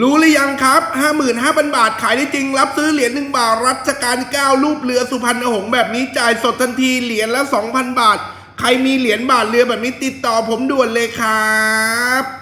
รู้หรือยังครับ 55,000 บาทขายได้จริง รับซื้อเหรียญ1บาท รัชกาลที่9รูปเรือสุพรรณหงษ์แบบนี้จ่ายสดทันทีเหรียญละ 2,000 บาท ใครมีเหรียญบาทเรือแบบนี้ติดต่อผมด่วนเลยครับ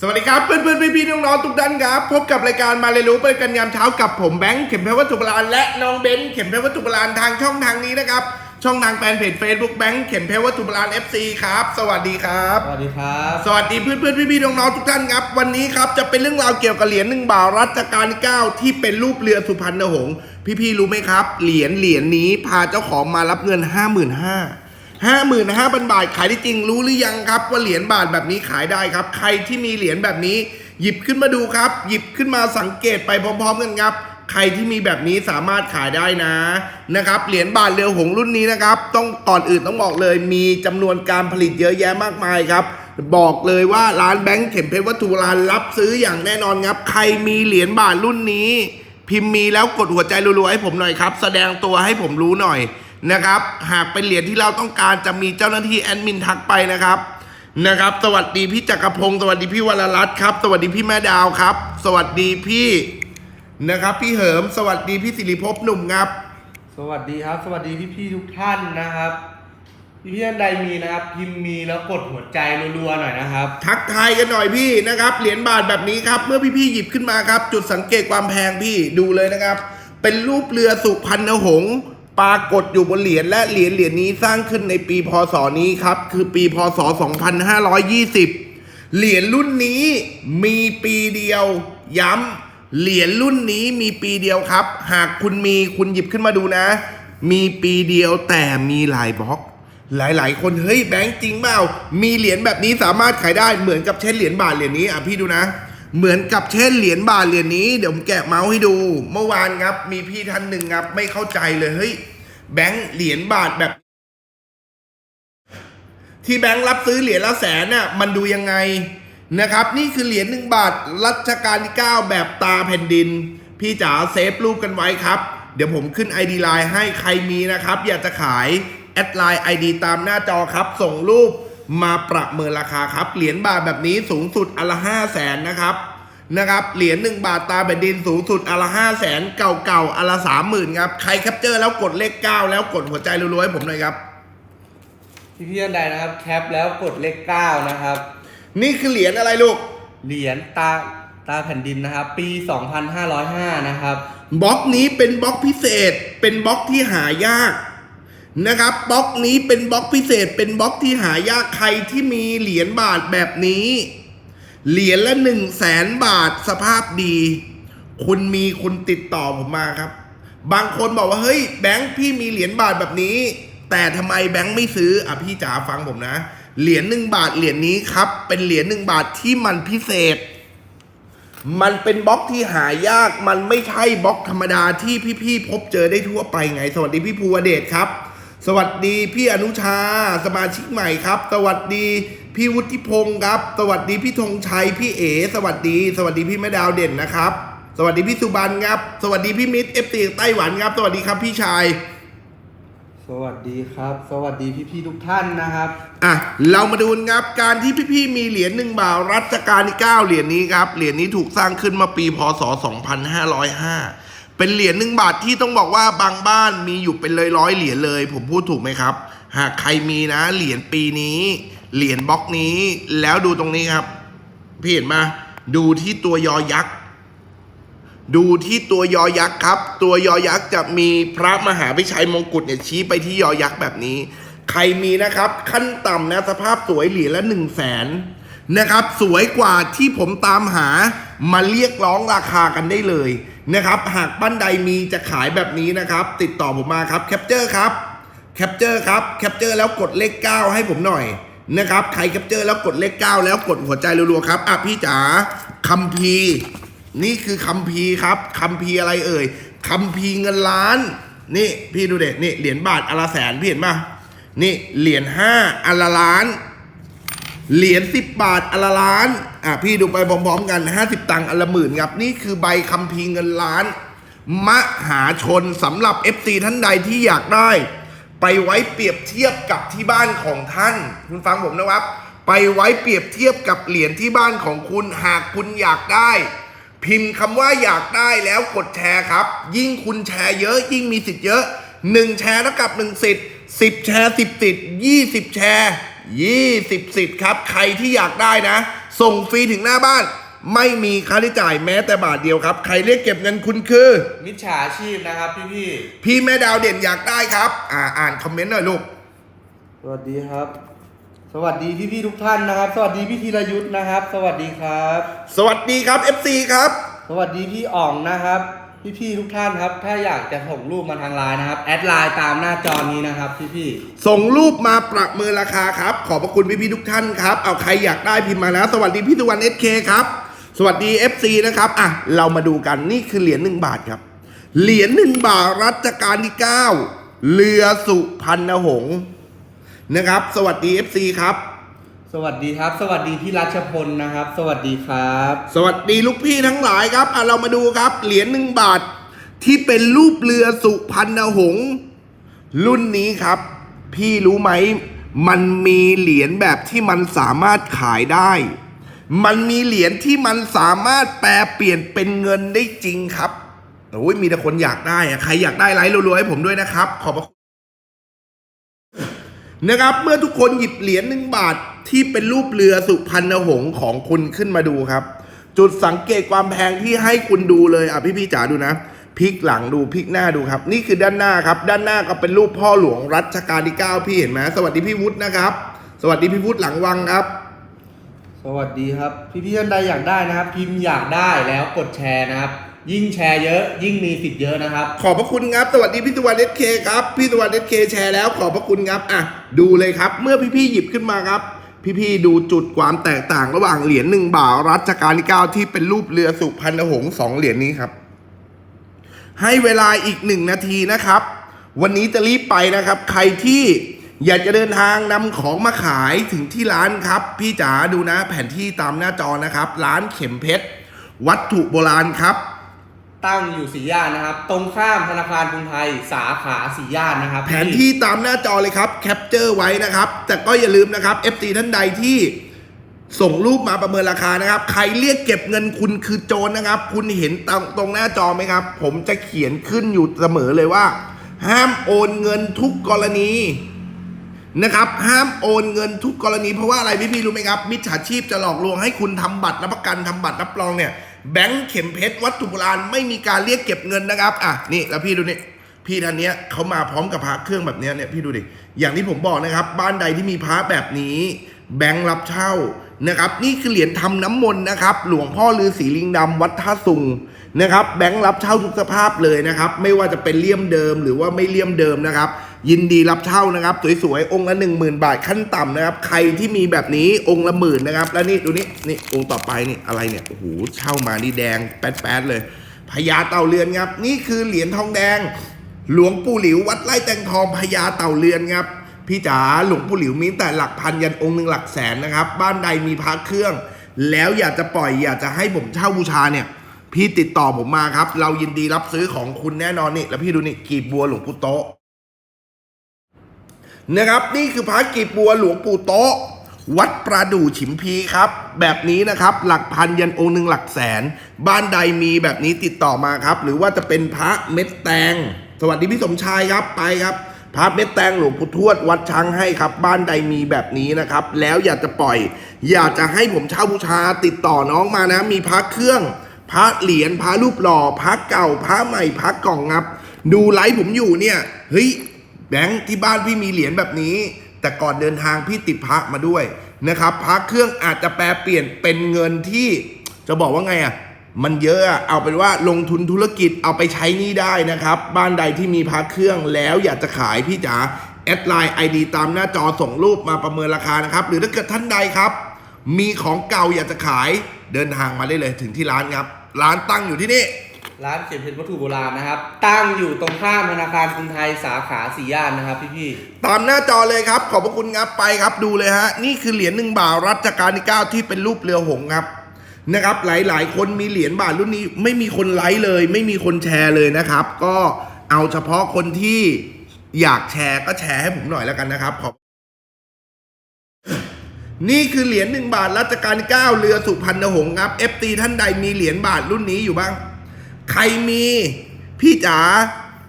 สวัสดีครับเพื่อนเพื่อนพี่พี่ๆน้องๆทุกท่านครับ พบกับรายการมาเรียนรู้ไปกันยามเช้ากับผมแบงค์เข็มเพชรวัตถุโบราณและน้องเบนซ์เข็มเพชรวัตถุโบราณทางช่องทางนี้นะครับ ช่องทางแฟนเพจ Facebook แบงค์เข็มเพชรวัตถุโบราณ FC ครับสวัสดีครับ สวัสดีครับสวัสดีเพื่อนเพื่อนพี่พี่ๆน้องๆทุกท่านครับ วันนี้ครับจะเป็นเรื่องราวเกี่ยวกับเหรียญหนึ่งบาทรัชกาลที่เก้าที่เป็นรูปเรือสุพรรณหงษ์พี่พี่ๆรู้ไหมครับเหรียญเหรียญนี้พาเจ้าของมารับเงินห้าหมื่นห้า ห้าหมื่นห้าพันบาทขายได้จริงรู้หรือยังครับ ว่าเหรียญบาทแบบนี้ขายได้ครับ ใครที่มีเหรียญแบบนี้ หยิบขึ้นมาดูครับ หยิบขึ้นมาสังเกตไปพร้อม ๆ กันครับใครที่มีแบบนี้สามารถขายได้นะนะครับเหรียญบาทเรือหงรุ่นนี้นะครับ ต้องก่อนอื่นต้องบอกเลย มีจำนวนการผลิตเยอะแยะมากมายครับ บอกเลยว่าร้านแบงค์เข็มเพชรวัตถุโบราณรับซื้ออย่างแน่นอนครับ ใครมีเหรียญบาทรุ่นนี้ พิมพ์มีแล้วกดหัวใจรัวๆให้ผมหน่อยครับ แสดงตัวให้ผมรู้หน่อย นะครับ หากเป็นเหรียญที่เราต้องการจะมีเจ้าหน้าที่แอดมินทักไปนะครับนะครับ สวัสดีพี่จักรพงศ์สวัสดีพี่วรรัตน์ครับ สวัสดีพี่แม่ดาวครับ สวัสดีพี่นะครับ พี่เหิม สวัสดีพี่สิริภพหนุ่มครับ สวัสดีครับ สวัสดีพี่ๆทุกท่านนะครับพี่ๆท่านใดมีนะครับ พิมพ์มีแล้วกดหัวใจรัวๆหน่อยนะครับ ทักทายกันหน่อยพี่นะครับ เหรียญบาทแบบนี้ครับ เมื่อพี่ๆหยิบขึ้นมาครับ จุดสังเกตความแพงพี่ดูเลยนะครับ เป็นรูปเรือสุพรรณหงษ์ ปรากฏอยู่บนเหรียญและเหรียญเหรียญนี้สร้างขึ้นในปีพศนี้ครับ คือปีพศ 2520 เหรียญรุ่นนี้มีปีเดียว ย้ำเหรียญรุ่นนี้มีปีเดียวครับ หากคุณมีคุณหยิบขึ้นมาดูนะ มีปีเดียวแต่มีหลายบล็อก หลายๆ คนเฮ้ยแบงค์จริงเปล่ามีเหรียญแบบนี้สามารถขายได้เหมือนกับเช่นเหรียญบาทเหรียญนี้อะพี่ดูนะ เหมือนกับเช่นเหรียญบาทเหรียญนี้เดี๋ยวผมแกะเมาส์ให้ดู เมื่อวานครับ มีพี่ท่านหนึ่งครับ ไม่เข้าใจเลยเฮ้ยแบงค์เหรียญบาทแบบ ที่แบงค์รับซื้อเหรียญละแสนน่ะมันดูยังไงนะครับ นี่คือเหรียญหนึ่งบาทรัชกาลที่ 9 แบบตาแผ่นดิน พี่จ๋าเซฟรูปกันไว้ครับ เดี๋ยวผมขึ้น ID ไลน์ให้ใครมีนะครับ อยากจะขาย แอดไลน์ ID ตามหน้าจอครับ ส่งรูป มาประเมินราคาครับ เหรียญบาทแบบนี้สูงสุดอนละห้าแสนนะครับนะครับเหรียญหนึ่งบาทตาแผ่นดินสูงสุดอนละห้าแสนเก่าๆอนละสามหมื่นครับใครแคปเจอร์แล้วกดเลขเก้าแล้วกดหัวใจรัวๆให้ผมหน่อยครับพี่ๆท่านใดนะครับแคปแล้วกดเลขเก้านะครับ นี่คือเหรียญอะไรลูก เหรียญตาตาแผ่นดินนะครับ ปี 2505 นะครับบล็อกนี้เป็นบล็อกพิเศษ เป็นบล็อกที่หายาก นะครับบล็อกนี้เป็นบล็อกพิเศษเป็นบล็อกที่หายากใครที่มีเหรียญบาทแบบนี้ เหรียญละหนึ่งแสนบาทสภาพดี คุณมีคุณติดต่อผมมาครับ บางคนบอกว่าเฮ้ยแบงค์พี่มีเหรียญบาทแบบนี้ แต่ทำไมแบงค์ไม่ซื้ออะพี่จ๋าฟังผมนะ เหรียญหนึ่งบาทเหรียญนี้ครับ เป็นเหรียญหนึ่งบาทที่มันพิเศษ มันเป็นบล็อกที่หายากมันไม่ใช่บล็อกธรรมดาที่พี่ๆพบเจอได้ทั่วไปไง สวัสดีพี่ภูวเดชครับ สวัสดีพี่อนุชาสมาชิกใหม่ครับ สวัสดีพี่วุฒิพงศ์ครับ สวัสดีพี่ธงชัยพี่เอ๋สวัสดี สวัสดีพี่แม่ดาวเด่นนะครับ สวัสดีพี่สุบันครับ สวัสดีพี่มิตรเอฟตีไต้หวันครับ สวัสดีครับพี่ชาย สวัสดีครับ สวัสดีพี่ๆทุกท่านนะครับ อะเรามาดูกันครับการที่พี่ๆมีเหรียญหนึ่งบาทรัชกาลที่9เหรียญนี้ครับเหรียญนี้ถูกสร้างขึ้นมาปีพศ 2505 เป็นเหรียญหนึ่งบาทที่ต้องบอกว่าบางบ้านมีอยู่เป็นร้อยเหรียญเลย ผมพูดถูกไหมครับ หากใครมีนะ เหรียญปีนี้ เหรียญบล็อกนี้ แล้วดูตรงนี้ครับพี่เห็นมาดูที่ตัวยอยักษ์ ดูที่ตัวยอยักษ์ครับ ตัวยอยักษ์จะมีพระมหาพิชัยมงกุฎเนี่ยชี้ไปที่ยอยักษ์แบบนี้ ใครมีนะครับ ขั้นต่ำนะสภาพสวยเหรียญละหนึ่งแสน นะครับ สวยกว่าที่ผมตามหามาเรียกร้องราคากันได้เลยนะครับ หากบ้านใดมีจะขายแบบนี้นะครับ ติดต่อผมมาครับแคปเจอร์ครับแคปเจอร์ครับแคปเจอร์แล้วกดเลข 9 ให้ผมหน่อยนะครับใครแคปเจอร์แล้วกดเลข 9 แล้วกดหัวใจรัวๆครับอะพี่จ๋าคัมภีร์นี่คือคัมภีร์ครับคัมภีร์อะไรเอ่ยคัมภีร์เงินล้าน นี่พี่ดูเด็ดนี่เหรียญบาทอละแสนพี่เห็นป่ะนี่เหรียญห้าอละล้าน เหรียญสิบบาทอละล้าน อะพี่ดูไปพร้อมๆกันห้าสิบตังค์อละหมื่นครับ นี่คือใบคัมภีร์เงินล้าน มหาชนสำหรับ FC ท่านใดที่อยากได้ ไปไว้เปรียบเทียบกับที่บ้านของท่าน คุณฟังผมนะครับ ไปไว้เปรียบเทียบกับเหรียญที่บ้านของคุณหากคุณอยากได้ พิมพ์คำว่าอยากได้แล้วกดแชร์ครับ ยิ่งคุณแชร์เยอะ ยิ่งมีสิทธิ์เยอะหนึ่งแชร์เท่ากับหนึ่งสิทธิ์สิบแชร์สิบสิทธิ์ยี่สิบแชร์ ยี่สิบสิทธิ์ครับ ใครที่อยากได้นะ ส่งฟรีถึงหน้าบ้าน ไม่มีค่าใช้จ่ายแม้แต่บาทเดียวครับ ใครเรียกเก็บเงินคุณคือ มิจฉาชีพนะครับพี่พี่พี่แม่ดาวเด่นอยากได้ครับ อ่าอ่านคอมเมนต์หน่อยลูกๆสวัสดีครับ สวัสดีพี่พี่ๆทุกท่านนะครับ สวัสดีพี่ธีรยุทธ์นะครับ สวัสดีครับ สวัสดีครับ FC ครับ สวัสดีพี่อ่องนะครับ พี่พี่ๆทุกท่านครับ ถ้าอยากจะส่งรูปมาทางไลน์นะครับ แอดไลน์ตามหน้าจอนี้นะครับพี่พี่ส่งรูปมาประเมินราคาครับ ขอบพระคุณพี่ๆทุกท่านครับ เอาใครอยากได้พิมพ์มานะ สวัสดีพี่ตุวันเอสเคครับ สวัสดี FC นะครับ อะ เรามาดูกันนี่คือเหรียญหนึ่งบาทครับ เหรียญหนึ่งบาทรัชกาลที่9เรือสุพรรณหงษ์นะครับ สวัสดี FC ครับ สวัสดีครับ สวัสดีพี่รัชพลนะครับ สวัสดีครับ สวัสดีลูกพี่ทั้งหลายครับอะเรามาดูครับ เหรียญหนึ่งบาทที่เป็นรูปเรือสุพรรณหงษ์รุ่นนี้ครับ พี่รู้ไหม มันมีเหรียญแบบที่มันสามารถขายได้ มันมีเหรียญที่มันสามารถแปลเปลี่ยนเป็นเงินได้จริงครับโอ้ยมีแต่คนอยากได้อะใครอยากได้ไลค์รัวๆให้ผมด้วยนะครับ ขอบคุณ นะครับ เมื่อทุกคนหยิบเหรียญหนึ่งบาทที่เป็นรูปเรือสุพรรณหงษ์ของคุณขึ้นมาดูครับ จุดสังเกตความแพงที่ให้คุณดูเลยอะพี่พี่ๆจ๋าดูนะพลิกหลังดูพลิกหน้าดูครับ นี่คือด้านหน้าครับ ด้านหน้าก็เป็นรูปพ่อหลวงรัชกาลที่ 9 พี่เห็นไหมสวัสดีพี่วุฒินะครับ สวัสดีพี่วุฒิหลังวังครับ สวัสดีครับ พี่พี่ๆท่านใดอยากได้นะครับ พิมพ์อยากได้แล้วกดแชร์นะครับ ยิ่งแชร์เยอะ ยิ่งมีสิทธิ์เยอะนะครับ ขอบพระคุณครับ สวัสดีพี่ตะวันเอสเคครับ พี่ตะวันเอสเคแชร์แล้ว ขอบพระคุณครับ อะ ดูเลยครับ เมื่อพี่ๆหยิบขึ้นมาครับ พี่ๆดูจุดความแตกต่างระหว่างเหรียญหนึ่งบาทรัชกาลที่9ที่เป็นรูปเรือสุพรรณหงษ์สองเหรียญนี้ครับ ให้เวลาอีกหนึ่งนาทีนะครับ วันนี้จะรีบไปนะครับ ใครที่อยากจะเดินทางนำของมาขายถึงที่ร้านครับ พี่จ๋าดูนะ แผนที่ตามหน้าจอนะครับ ร้านเข็มเพชรวัตถุโบราณครับ ตั้งอยู่สีย่านนะครับ ตรงข้ามธนาคารกรุงไทยสาขาสีย่านนะครับแผนที่ตามหน้าจอเลยครับแคปเจอร์ไว้นะครับ แต่ก็อย่าลืมนะครับ FT ท่านใดที่ส่งรูปมาประเมินราคานะครับ ใครเรียกเก็บเงินคุณคือโจรนะครับ คุณเห็นตรงตรงหน้าจอไหมครับ ผมจะเขียนขึ้นอยู่เสมอเลยว่า ห้ามโอนเงินทุกกรณีนะครับ ห้ามโอนเงินทุกกรณีเพราะว่าอะไรพี่พี่ๆรู้ไหมครับ มิจฉาชีพจะหลอกลวงให้คุณทำบัตรรับประกันทำบัตรรับรองเนี่ย แบงค์เข็มเพชรวัตถุโบราณไม่มีการเรียกเก็บเงินนะครับอะนี่แล้วพี่ดูนี่พี่ท่านเนี้ยเขามาพร้อมกับพระเครื่องแบบเนี้ยเนี่ยพี่ดูดิอย่างที่ผมบอกนะครับ บ้านใดที่มีพระแบบนี้ แบงค์รับเช่านะครับ นี่คือเหรียญทำน้ำมนต์นะครับ หลวงพ่อฤาษีลิงดำวัดท่าสุงนะครับ แบงค์รับเช่าทุกสภาพเลยนะครับ ไม่ว่าจะเป็นเลี่ยมเดิมหรือว่าไม่เลี่ยมเดิมนะครับ ยินดีรับเช่านะครับ สวยๆ องค์ละหนึ่งหมื่นบาทขั้นต่ำนะครับ ใครที่มีแบบนี้องค์ละหมื่นนะครับ แล้วนี่ดูนี่นี่องค์ต่อไปนี่อะไรเนี่ยโอ้โหเช่ามานี่แดงแป๊ดๆเลยพญาเต่าเรือนครับ นี่คือเหรียญทองแดง หลวงปู่หลิววัดไร่แตงทองพญาเต่าเรือนครับพี่จ๋าหลวงปู่หลิวมีแต่หลักพันยันองค์หนึ่งหลักแสนนะครับ บ้านใดมีพระเครื่อง แล้วอยากจะปล่อยอยากจะให้ผมเช่าบูชาเนี่ย พี่ติดต่อผมมาครับ เรายินดีรับซื้อของคุณแน่นอนนี่แล้วพี่ดูนี่กีบบัวหลวงปู่โต นะครับ นี่คือพระกีบบัวหลวงปู่โตะวัดประดู่ฉิมพีครับ แบบนี้นะครับ หลักพันยันองค์หนึ่งหลักแสน บ้านใดมีแบบนี้ติดต่อมาครับ หรือว่าจะเป็นพระเม็ดแตง สวัสดีพี่สมชายครับไปครับพระเม็ดแตงหลวงปู่ทวดวัดช้างให้ครับ บ้านใดมีแบบนี้นะครับ แล้วอยากจะปล่อย อยากจะให้ผมเช่าบูชาติดต่อน้องมานะ มีพระเครื่อง พระเหรียญพระรูปหล่อพระเก่าพระใหม่พระกล่องครับ ดูไลฟ์ผมอยู่เนี่ยเฮ้ย แบงค์ที่บ้านพี่มีเหรียญแบบนี้ แต่ก่อนเดินทางพี่ติดพระมาด้วยนะครับพระเครื่องอาจจะแปลเปลี่ยนเป็นเงินที่จะบอกว่าไงอะมันเยอะเอาเป็นว่าลงทุนธุรกิจเอาไปใช้นี่ได้นะครับ บ้านใดที่มีพระเครื่องแล้วอยากจะขายพี่จ๋าแอดไลน์ ID ตามหน้าจอส่งรูปมาประเมินราคานะครับ หรือถ้าเกิดท่านใดครับ มีของเก่าอยากจะขายเดินทางมาได้เลยถึงที่ร้านครับ ร้านตั้งอยู่ที่นี่ ร้านเข็มเพชรวัตถุโบราณนะครับ ตั้งอยู่ตรงข้ามธนาคารกรุงไทยสาขาสี่ย่านนะครับพี่พี่ตามหน้าจอเลยครับ ขอบพระคุณครับไปครับดูเลยฮะ นี่คือเหรียญหนึ่งบาทรัชกาลที่9ที่เป็นรูปเรือหงครับนะครับหลายๆ คนมีเหรียญบาทรุ่นนี้ไม่มีคนไลค์เลย ไม่มีคนแชร์เลยนะครับ ก็เอาเฉพาะคนที่อยากแชร์ก็แชร์ให้ผมหน่อยแล้วกันนะครับขอบนี่คือเหรียญหนึ่งบาทรัชกาลที่9เรือสุพรรณหงส์ครับ FT ท่านใดมีเหรียญบาทรุ่นนี้อยู่บ้าง ใครมีพี่จ๋า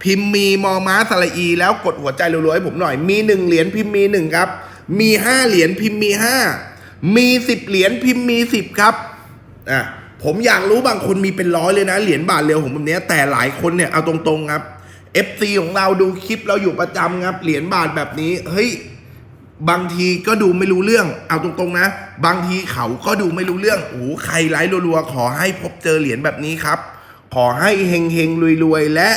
พิมพ์มีมอม้าสระอี แล้วกดหัวใจรัวๆให้ผมหน่อย มีหนึ่งเหรียญพิมพ์มีหนึ่งครับ มีห้าเหรียญพิมพ์มีห้ามีสิบเหรียญพิมพ์มีสิบครับอะผมอยากรู้บางคนมีเป็นร้อยเลยนะ เหรียญบาทเร็วผมแบบเนี้ยแต่หลายคนเนี่ยเอาตรงๆครับ FC ของเราดูคลิปเราอยู่ประจำครับเหรียญบาทแบบนี้ เฮ้ยบางทีก็ดูไม่รู้เรื่อง เอาตรงๆนะ บางทีเขาก็ดูไม่รู้เรื่องโอ้ใครไลฟ์รัวๆขอให้พบเจอเหรียญแบบนี้ครับ ขอให้เฮงเฮงๆรวยๆ และ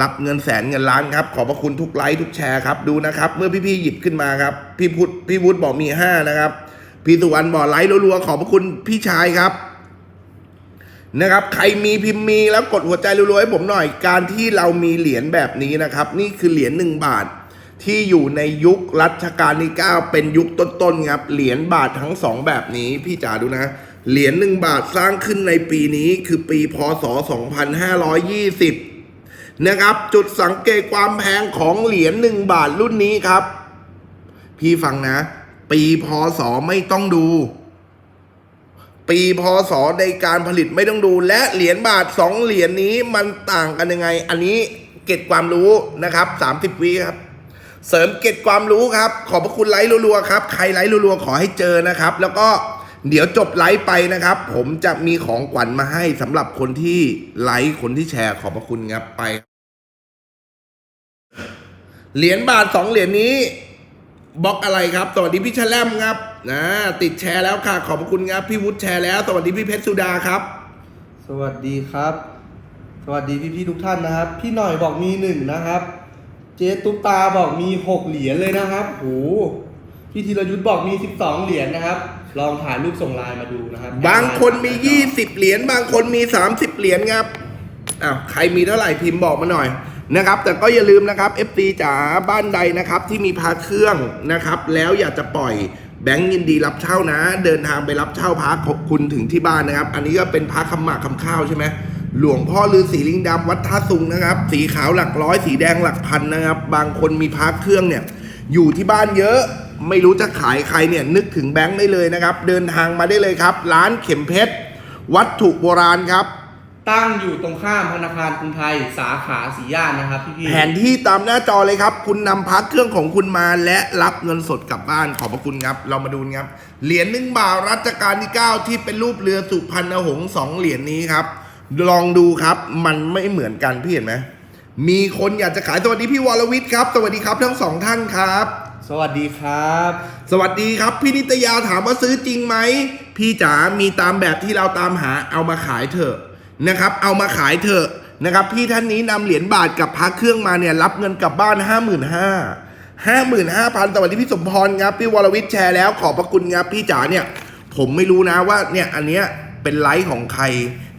รับเงินแสนเงินล้านครับ ขอบพระคุณทุกไลค์ทุกแชร์ครับ ดูนะครับ เมื่อพี่ๆหยิบขึ้นมาครับ พี่พุทธพี่วุฒิบอกมีห้านะครับ พี่สุวรรณบอกไลค์รัวๆ ขอบพระคุณพี่ชายครับ นะครับ ใครมีพิมพ์มีแล้วกดหัวใจรัวๆให้ผมหน่อย การที่เรามีเหรียญแบบนี้นะครับ นี่คือเหรียญหนึ่งบาท ที่อยู่ในยุครัชกาลที่9เป็นยุคต้นๆครับ เหรียญบาททั้งสองแบบนี้พี่จ๋าดูนะ เหรียญหนึ่งบาทสร้างขึ้นในปีนี้คือปีพศ 2520 นะครับ จุดสังเกตความแพงของเหรียญหนึ่งบาทรุ่นนี้ครับ พี่ฟังนะ ปีพศไม่ต้องดู ปีพศในการผลิตไม่ต้องดู และเหรียญบาทสองเหรียญนี้มันต่างกันยังไง อันนี้เก็บความรู้นะครับ 30วิครับเสริมเก็บความรู้ครับ ขอบพระคุณไลค์รัวๆครับ ใครไลค์รัวๆขอให้เจอนะครับ แล้วก็ เดี๋ยวจบไลฟ์ไปนะครับ ผมจะมีของขวัญมาให้สำหรับคนที่ไลค์คนที่แชร์ขอบพระคุณครับไป เหรียญบาทสองเหรียญนี้บล็อกอะไรครับสวัสดีพี่ชแลมครับนะติดแชร์แล้วค่ะขอบพระคุณครับพี่วุฒิแชร์แล้ว สวัสดีพี่เพชรสุดาครับ สวัสดีครับ สวัสดีพี่ๆทุกท่านนะครับ พี่หน่อยบอกมีหนึ่งนะครับ เจ๊ตุ๊กตาบอกมีหกเหรียญเลยนะครับโหพี่ธีรยุทธ์บอกมีสิบสองเหรียญนะครับ ลองถ่ายรูปส่งไลน์มาดูนะครับบางคนมี20เหรียญบางคนมี30เหรียญครับอ้าวใครมีเท่าไหร่พิมพ์บอกมาหน่อยนะครับ แต่ก็อย่าลืมนะครับ FT จ๋าบ้านใดนะครับที่มีพาเครื่องนะครับ แล้วอยากจะปล่อยแบงก์ยินดีรับเช่านะ เดินทางไปรับเช่าพระของคุณถึงที่บ้านนะครับ อันนี้ก็เป็นพระคำหมากคำข้าวใช่ไหมหลวงพ่อฤาษีลิงดำวัดท่าสุงนะครับ สีขาวหลักร้อยสีแดงหลักพันนะครับ บางคนมีพระเครื่องเนี่ยอยู่ที่บ้านเยอะ ไม่รู้จะขายใครเนี่ยนึกถึงแบงค์ได้เลยนะครับ เดินทางมาได้เลยครับ ร้านเข็มเพชร วัตถุโบราณครับตั้งอยู่ตรงข้ามธนาคารกรุงไทยสาขาสี่ย่านนะครับพี่ๆแผนที่ตามหน้าจอเลยครับ คุณนำพักเครื่องของคุณมาและรับเงินสดกลับบ้านขอบพระคุณครับ เรามาดูกันครับ เหรียญหนึ่งบาทรัชกาลที่ 9 ที่เป็นรูปเรือสุพรรณหงส์สองเหรียญนี้ครับ ลองดูครับมันไม่เหมือนกันพี่เห็นไหมมีคนอยากจะขายสวัสดีพี่วรวิทย์ครับ สวัสดีครับทั้งสองท่านครับ สวัสดีครับ สวัสดีครับ พี่นิตยาถามว่าซื้อจริงไหม พี่จ๋ามีตามแบบที่เราตามหาเอามาขายเถอะนะครับ เอามาขายเถอะนะครับ พี่ท่านนี้นำเหรียญบาทกับพักเครื่องมาเนี่ยรับเงินกลับบ้านห้าหมื่นห้าห้าหมื่นห้าพันสวัสดีพี่สมพรครับพี่วรวิทย์แชร์แล้วขอบพระคุณครับพี่จ๋าเนี่ย ผมไม่รู้นะว่าเนี่ยอันเนี้ยเป็นไลฟ์ของใคร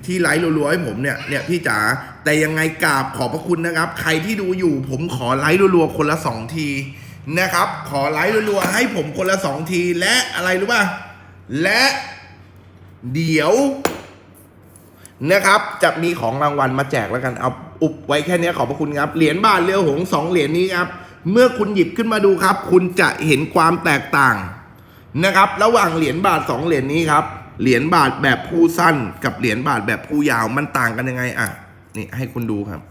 ที่ไลฟ์รัวๆให้ผมเนี่ยเนี่ยพี่จ๋าแต่ยังไงกราบขอบพระคุณนะครับ ใครที่ดูอยู่ผมขอไลฟ์รัวๆคนละสองที นะครับ ขอไลฟ์รัวๆให้ผมคนละสองทีและอะไรรู้ป่ะ และเดี๋ยวนะครับ จะมีของรางวัลมาแจกแล้วกัน เอาอุบไว้แค่นี้ขอบพระคุณครับ เหรียญบาทเรือหงสองเหรียญนี้ครับ เมื่อคุณหยิบขึ้นมาดูครับ คุณจะเห็นความแตกต่างนะครับ ระหว่างเหรียญบาทสองเหรียญนี้ครับ เหรียญบาทแบบผู้สั้น กับเหรียญบาทแบบผู้ยาวมันต่างกันยังไงอะนี่ให้คุณดูครับ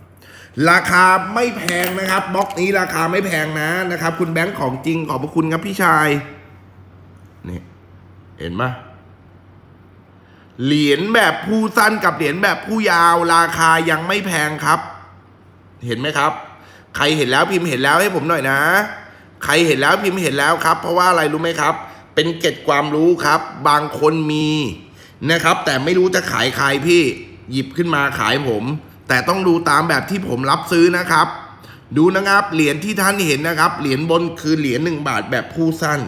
ราคาไม่แพงนะครับบล็อกนี้ราคาไม่แพงนะนะครับ คุณแบงค์ของจริงขอบพระคุณครับพี่ชายนี่เห็นไหมเหรียญแบบผู้สั้นกับเหรียญแบบผู้ยาว ราคายังไม่แพงครับ เห็นไหมครับ ใครเห็นแล้วพิมพ์เห็นแล้วให้ผมหน่อยนะ ใครเห็นแล้วพิมพ์เห็นแล้วครับ เพราะว่าอะไรรู้ไหมครับ เป็นเก็ดความรู้ครับ บางคนมีนะครับ แต่ไม่รู้จะขายใครพี่ หยิบขึ้นมาขายผม แต่ต้องดูตามแบบที่ผมรับซื้อนะครับ ดูนะครับ เหรียญที่ท่านเห็นนะครับ เหรียญบนคือเหรียญหนึ่งบาทแบบผู้สั้น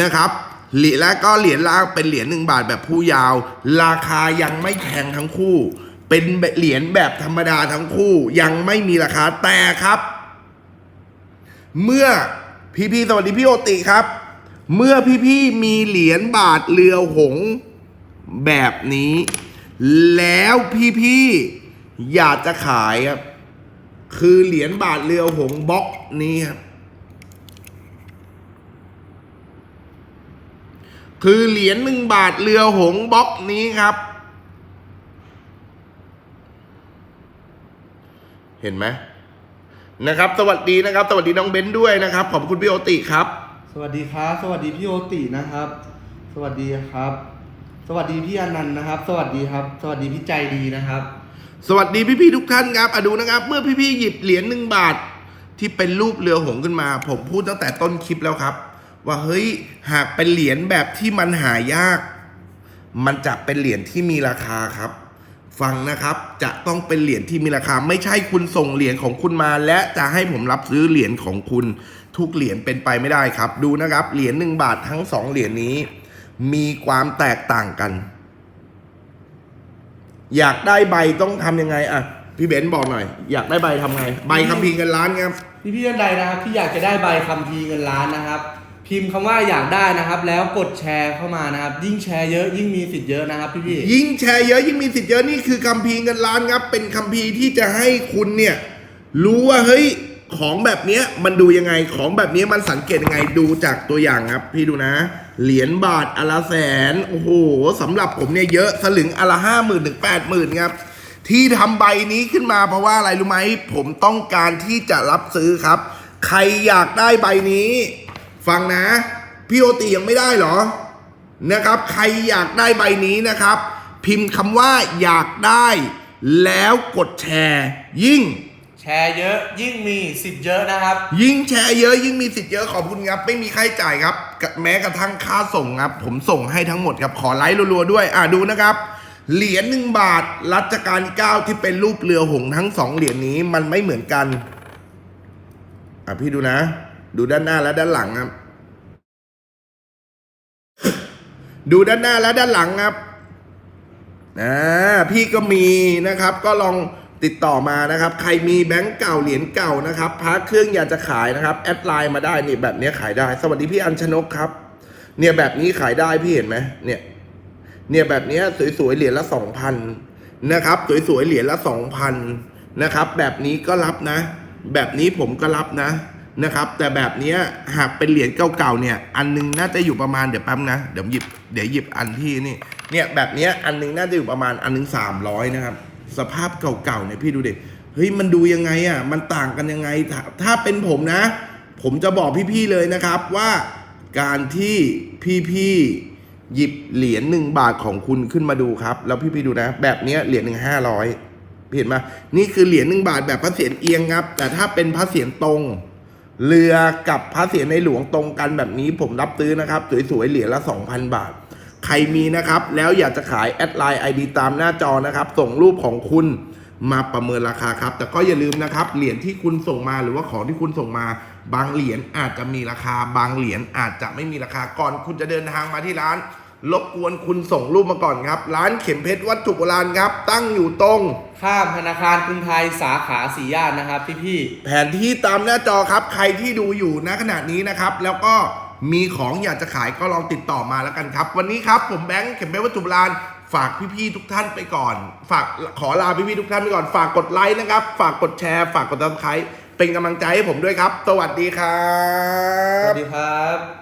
นะครับเหรียญและก็เหรียญล่างเป็นเหรียญหนึ่งบาทแบบผู้ยาว ราคายังไม่แพงทั้งคู่ เป็นเหรียญแบบธรรมดาทั้งคู่ ยังไม่มีราคาแต่ครับ เมื่อพี่พี่ๆสวัสดีพี่โอติครับ เมื่อพี่พี่ๆมีเหรียญบาทเรือหงแบบนี้ แล้วพี่พี่ๆ อยากจะขายครับ คือเหรียญบาทเรือหงบล็อกนี้ครับ คือเหรียญหนึ่งบาทเรือหงบล็อกนี้ครับ เห็นไหมนะครับ สวัสดีนะครับ สวัสดีน้องเบนซ์ด้วยนะครับ ขอบคุณพี่โอติครับ สวัสดีครับ สวัสดีพี่โอตินะครับ สวัสดีครับ สวัสดีพี่อนันต์นะครับ สวัสดีครับ สวัสดีพี่ใจดีนะครับ สวัสดีพี่ๆทุกท่านครับอะดูนะครับ เมื่อพี่ๆหยิบเหรียญหนึ่งบาท ที่เป็นรูปเรือหงขึ้นมา ผมพูดตั้งแต่ต้นคลิปแล้วครับ ว่าเฮ้ยหากเป็นเหรียญแบบที่มันหายาก มันจะเป็นเหรียญที่มีราคาครับฟังนะครับจะต้องเป็นเหรียญที่มีราคา ไม่ใช่คุณส่งเหรียญของคุณมา และจะให้ผมรับซื้อเหรียญของคุณ ทุกเหรียญเป็นไปไม่ได้ครับ ดูนะครับเหรียญหนึ่งบาททั้งสองเหรียญนี้ มีความแตกต่างกัน อยากได้ใบต้องทำยังไงอะพี่เบนซ์บอกหน่อย อยากได้ใบทำไง ใบคัมภีร์เงินล้านครับ พี่พี่ท่านใดนะครับที่อยากจะได้ใบคัมภีร์เงินล้านนะครับ พิมพ์คำว่าอยากได้นะครับ แล้วกดแชร์เข้ามานะครับ ยิ่งแชร์เยอะยิ่งมีสิทธิ์เยอะนะครับพี่พี่ยิ่งแชร์เยอะยิ่งมีสิทธิ์เยอะนี่คือคัมภีร์เงินล้านครับ เป็นคัมภีร์ที่จะให้คุณเนี่ย รู้ว่าเฮ้ย ของแบบเนี้ยมันดูยังไงของแบบนี้มันสังเกตยังไงดูจากตัวอย่างครับพี่ดูนะ เหรียญบาทอละแสนโอ้โหสำหรับผมเนี่ยเยอะสลึงอละห้าหมื่นถึงแปดหมื่นครับที่ทำใบนี้ขึ้นมาเพราะว่าอะไรรู้ไหมผมต้องการที่จะรับซื้อครับ ใครอยากได้ใบนี้ ฟังนะพี่โอติยังไม่ได้เหรอนะครับ ใครอยากได้ใบนี้นะครับ พิมพ์คำว่าอยากได้ แล้วกดแชร์ยิ่ง แชร์เยอะยิ่งมีสิทธิ์เยอะนะครับ ยิ่งแชร์เยอะยิ่งมีสิทธิ์เยอะขอบคุณครับ ไม่มีค่าใช้จ่ายครับ แม้กระทั่งค่าส่งครับ ผมส่งให้ทั้งหมดครับขอไลค์รัวๆด้วย อะดูนะครับ เหรียญหนึ่งบาทรัชกาลที่เก้าที่เป็นรูปเรือหงส์ทั้งสองเหรียญนี้มันไม่เหมือนกัน อะพี่ดูนะ ดูด้านหน้าและด้านหลังครับ ดูด้านหน้าและด้านหลังครับอ่าพี่ก็มีนะครับ ก็ลอง ติดต่อมานะครับ ใครมีแบงก์เก่าเหรียญเก่านะครับพระเครื่องอยากจะขายนะครับ แอดไลน์มาได้นี่แบบนี้ขายได้ สวัสดีพี่อัญชนกครับ เนี่ยแบบนี้ขายได้พี่เห็นไหมเนี่ย เนี่ยแบบนี้สวยๆเหรียญละสองพันนะครับ สวยๆเหรียญละสองพันนะครับ แบบนี้ก็รับนะ แบบนี้ผมก็รับนะนะครับ แต่แบบนี้หากเป็นเหรียญเก่าๆเนี่ย อันหนึงน่าจะอยู่ประมาณเดี๋ยวแป๊บนะเดี๋ยวหยิบเดี๋ยวหยิบอันที่นี่ เนี่ยแบบนี้อันหนึงน่าจะอยู่ประมาณอันหนึงสามร้อยนะครับ สภาพเก่าๆเนี่ยพี่ดูดิเฮ้ยมันดูยังไงอะมันต่างกันยังไงถ้าถ้าเป็นผมนะ ผมจะบอกพี่ๆเลยนะครับว่าการที่พี่ๆหยิบเหรียญหนึ่งบาทของคุณขึ้นมาดูครับ แล้วพี่ๆดูนะ แบบเนี้ยเหรียญหนึ่งห้าร้อยเห็นไหมนี่คือเหรียญหนึ่งบาทแบบพระเศียรเอียงครับ แต่ถ้าเป็นพระเศียรตรง เรือกับพระเศียรในหลวงตรงกันแบบนี้ผมรับซื้อนะครับสวยๆเหรียญละ2,000บาท ใครมีนะครับ แล้วอยากจะขายแอดไลน์ไอดีตามหน้าจอนะครับ ส่งรูปของคุณมาประเมินราคาครับ แต่ก็อย่าลืมนะครับ เหรียญที่คุณส่งมาหรือว่าของที่คุณส่งมา บางเหรียญอาจจะมีราคา บางเหรียญอาจจะไม่มีราคาก่อนคุณจะเดินทางมาที่ร้านรบกวนคุณส่งรูปมาก่อนครับ ร้านเข็มเพชรวัตถุโบราณครับ ตั้งอยู่ตรง ข้ามธนาคารกรุงไทยสาขาสีย่านนะครับพี่พี่แผนที่ตามหน้าจอครับ ใครที่ดูอยู่ณขณะนี้นะครับ แล้วก็ มีของอยากจะขายก็ลองติดต่อมาแล้วกันครับ วันนี้ครับผมแบงค์เข็มเพชรวัตถุโบราณฝากพี่ๆทุกท่านไปก่อน ฝากขอลาพี่ๆทุกท่านไปก่อน ฝากกดไลค์นะครับ ฝากกดแชร์ ฝากกดติดตามเป็นกำลังใจให้ผมด้วยครับ สวัสดีครับ สวัสดีครับ